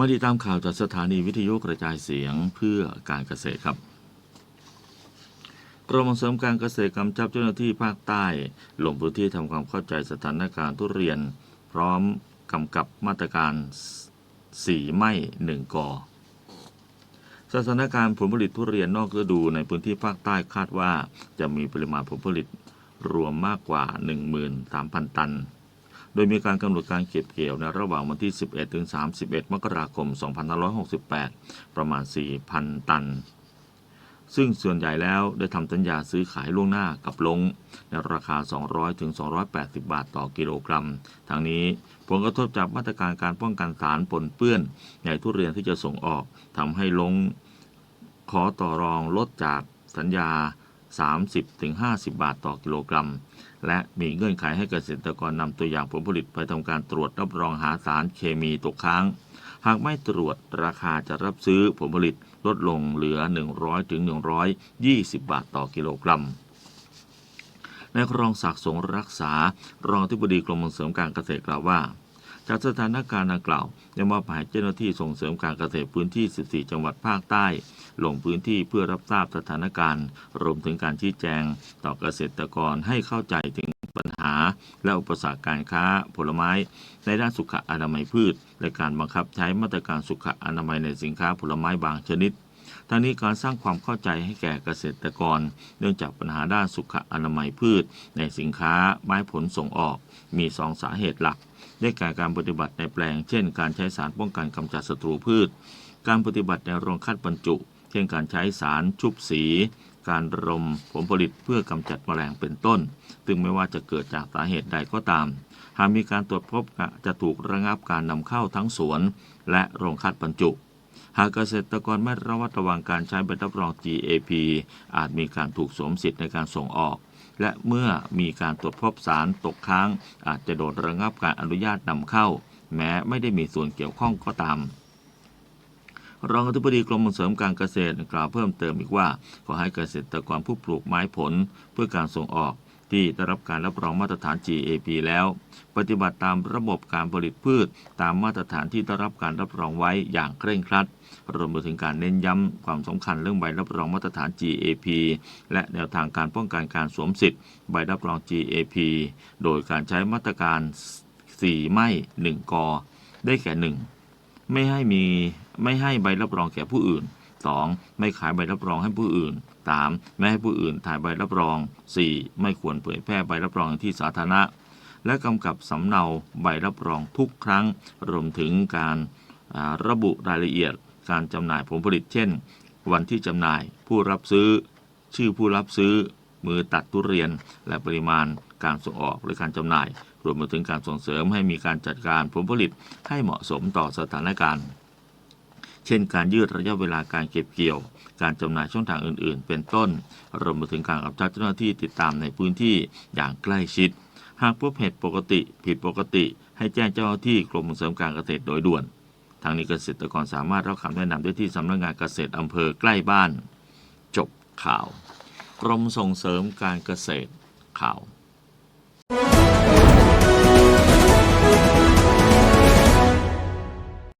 มาติดตามข่าวจากสถานีวิทยุกระจายเสียงเพื่อการเกษตรครับกรมส่งเสริมการเกษตรกำชับเจ้าหน้าที่ภาคใต้ ลงพื้นที่ทำความเข้าใจสถานการณ์ทุเรียน พร้อมกำกับมาตรการสีไม่หนึ่งกอสถานการณ์ผลผลิตทุเรียนนอกฤดูในพื้นที่ภาคใต้คาดว่า จะมีปริมาณผลผลิตรวมมากกว่า 13,000 ตัน โดยมีการกำหนดการเก็บเกี่ยวในระหว่างวันที่ 11 ถึง 31 มกราคม 2568 ประมาณ 4,000 ตัน ซึ่งส่วนใหญ่แล้วได้ทำสัญญาซื้อขายล่วงหน้ากับลง ในราคา 200 ถึง 280 บาทต่อกิโลกรัมทางนี้ผลกระทบจากมาตรการการป้องกันสารปนเปื้อน ในทุเรียนที่จะส่งออกทำให้ลงขอต่อรองลดจากสัญญา 30ถึง50 บาทต่อกิโลกรัม และมีเงื่อนไขให้เกษตรกรนำตัวอย่างผลผลิตไปทำการตรวจรับรองหาสารเคมีตกค้าง หากไม่ตรวจราคาจะรับซื้อผลผลิตลดลงเหลือ 100ถึง120 บาทต่อกิโลกรัมนายครองศักดิ์สงรักษารองอธิบดีกรมส่งเสริมการเกษตรกล่าวว่า จากสถานการณ์ดังกล่าวได้มอบหมายเจ้าหน้าที่ส่งเสริมการเกษตรพื้นที่ 14 จังหวัดภาคใต้ ลงพื้นที่เพื่อรับทราบสถานการณ์ รวมถึงการชี้แจง ต่อเกษตรกรให้เข้าใจถึงปัญหา และอุปสรรคการค้าผลไม้ ในด้านสุขอนามัยพืช และการบังคับใช้มาตรการสุขอนามัยในสินค้าผลไม้บางชนิดทางนี้การสร้างความเข้าใจให้แก่เกษตรกร เนื่องจากปัญหาด้านสุขอนามัยพืช ในสินค้าไม้ผลส่งออก มีสองสาเหตุหลัก ได้แก่การปฏิบัติในแปลง เช่น การใช้สารป้องกันกำจัดศัตรูพืช การปฏิบัติในโรงคัดบรรจุ เช่น การใช้สารชุบสี การรมผลผลิตเพื่อกำจัดแมลงเป็นต้น ซึ่งไม่ว่าจะเกิดจากสาเหตุใดก็ตาม หากมีการตรวจพบจะถูกระงับการนำเข้าทั้งสวน และโรงคัดบรรจุหากเกษตรกรไม่ระมัดระวังการใช้ใบรับรอง GAP อาจมีการถูกสวมสิทธิ์ในการส่งออก และเมื่อมีการตรวจพบสารตกค้าง อาจจะโดนระงับการอนุญาตนำเข้า แม้ไม่ได้มีส่วนเกี่ยวข้องก็ตามรองอธิบดีกรมส่งเสริมการเกษตรกล่าวเพิ่มเติมอีกว่า ขอให้เกษตรกรผู้ปลูกไม้ผลเพื่อการส่งออก ที่ได้รับการรับรองมาตรฐาน GAP แล้ว ปฏิบัติตามระบบการผลิตพืช ตามมาตรฐานที่ได้รับการรับรองไว้อย่างเคร่งครัด รวมไปถึงการเน้นย้ำความสำคัญเรื่องใบรับรองมาตรฐาน GAP และแนวทางการป้องกันการสวมสิทธิ์ใบรับรอง GAP โดยการใช้มาตรการ 4 ไม่ 1กอได้แก่ 1 ไม่ให้มีไม่ให้ใบรับรองแก่ผู้อื่น 2. ไม่ขายใบรับรองให้ผู้อื่น 3. ไม่ให้ผู้อื่นถ่ายใบรับรอง 4. ไม่ควรเผยแพร่ใบรับรองในที่สาธารณะ และกำกับสำเนาใบรับรองทุกครั้ง รวมถึงการาระบุรายละเอียด การจำหน่ายผลผลิต เช่น วันที่จำหน่าย ผู้รับซื้อ ชื่อผู้รับซื้อ มือตัดทุเรียน และปริมาณการส่งออกหรือการจำหน่าย รวมไปถึงการส่งเสริมให้มีการจัดการผลผลิตให้เหมาะสมต่อสถานการณ์ เช่นการยืดระยะเวลาการเก็บเกี่ยว การจำหน่ายช่องทางอื่น ๆ เป็นต้น รวมไปถึงการกำชับเจ้าหน้าที่ติดตามในพื้นที่อย่างใกล้ชิด หากพบเหตุปกติผิดปกติ ให้แจ้งเจ้าหน้าที่กรมส่งเสริมการเกษตรโดยด่วน ทางนี้เกษตรกรสามารถรับคำแนะนำได้ที่สำนักงานเกษตรอำเภอใกล้บ้าน จบข่าวกรมส่งเสริมการเกษตรข่าว